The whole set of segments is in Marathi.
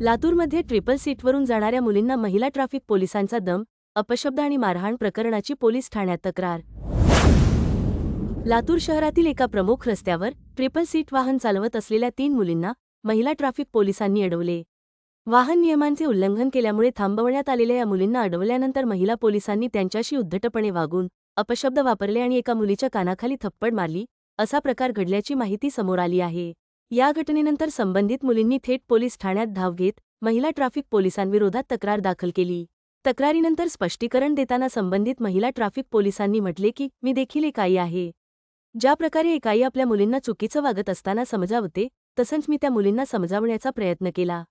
लातूरमध्ये ट्रिपल सीटवरून जाणाऱ्या मुलींना महिला ट्रॅफिक पोलिसांचा दम अपशब्द आणि मारहाण प्रकरणाची पोलीस ठाण्यात तक्रार. लातूर शहरातील एका प्रमुख रस्त्यावर ट्रिपल सीट वाहन चालवत असलेल्या तीन मुलींना महिला ट्रॅफिक पोलिसांनी अडवले. वाहन नियमांचे उल्लंघन केल्यामुळे थांबवण्यात आलेल्या या मुलींना अडवल्यानंतर महिला पोलिसांनी त्यांच्याशी उद्धटपणे वागून अपशब्द वापरले आणि एका मुलीच्या कानाखाली थप्पड मारली असा प्रकार घडल्याची माहिती समोर आली आहे. या घटनेनंतर संबंधित मुलींनी थेट पोलीस ठाण्यात धाव घेत महिला ट्रॅफिक पोलिसांविरोधात तक्रार दाखल केली. तक्रारीनंतर स्पष्टीकरण देताना संबंधित महिला ट्रॅफिक पोलिसांनी म्हटले की मी देखील एक आई आहे. ज्या प्रकारे एक आई आपल्या मुलींना चुकीचं वागत असताना समजावते तसंच मी त्या मुलींना समजावण्याचा प्रयत्न केला.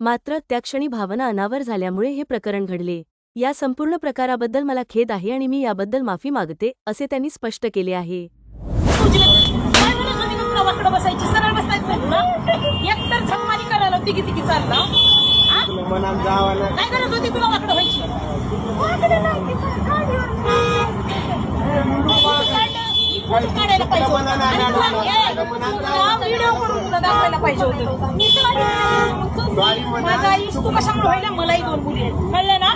मात्र त्या क्षणी भावना अनावर झाल्यामुळे हे प्रकरण घडले. या संपूर्ण प्रकाराबद्दल मला खेद आहे आणि मी याबद्दल माफी मागते असे त्यांनी स्पष्ट केले आहे. उचलत काय म्हणत होती का तुला वाकडं बसायची? सरळ बसायचं करायला तिघी तिघी चालला? मनात जावाला काय करत होती तुला वाकडं व्हायची? काढायला पाहिजे व्हिडिओ करून तुला दाखवायला पाहिजे होतं. माझा आई तू कशामुळे व्हायला? मलाही दोन मुली आहेत. कळलं ना?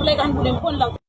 समोर लय घाण बोली फोन लावतो